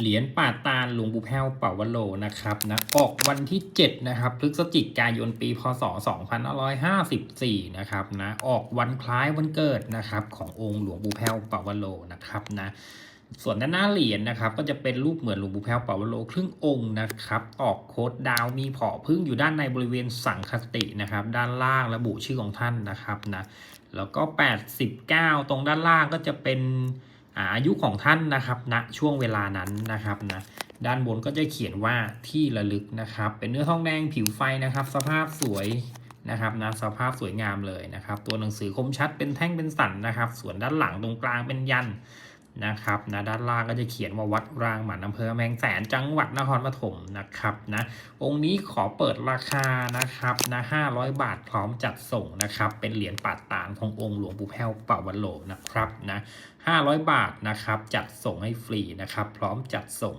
เหรียญป่าตาลหลวงปู่แพ้วเป่าวโลนะครับนะออกวันที่ 7 นะครับพฤศจิกายนปีพศ 2554 นะครับนะออกวันคล้ายวันเกิดนะครับขององค์หลวงปู่แพ้วเป่าวโลนะครับนะส่วนด้านหน้าเหรียญนะครับ ก็จะเป็นรูปเหมือนหลวงปู่แพ้วเป่าวโลครึ่งองค์นะครับ ออกโคดดาวมีผอพึ่งอยู่ด้านในบริเวณสังคตินะครับ ด้านล่างระบุชื่อของท่านนะครับนะแล้วก็ 89 ตรงด้านล่างก็จะเป็น อาอายุของท่านนะครับณนะช่วงเวลานั้นนะครับนะด้านบนก็จะเขียนว่าที่ระลึกนะครับ เป็นเนื้อทองแดงผิวไฟนะครับ สภาพสวยนะครับนะสภาพสวยงามเลยนะครับ ตัวหนังสือคมชัดเป็นแท่งเป็นสันนะครับ ส่วนด้านหลังตรงกลางเป็นยัน นะครับนะด้านล่างก็จะเขียนว่าวัดรางหมันอำเภอแมงแสนจังหวัดนครปฐมนะครับนะองค์นี้ขอเปิดราคานะครับนะ500บาทพร้อมจัดส่งนะครับ เป็นเหรียญปาดตานขององค์หลวงปู่แพ้วเป่าวันโลนะครับนะ500บาทนะครับจัดส่งให้ฟรีนะครับ พร้อมจัดส่ง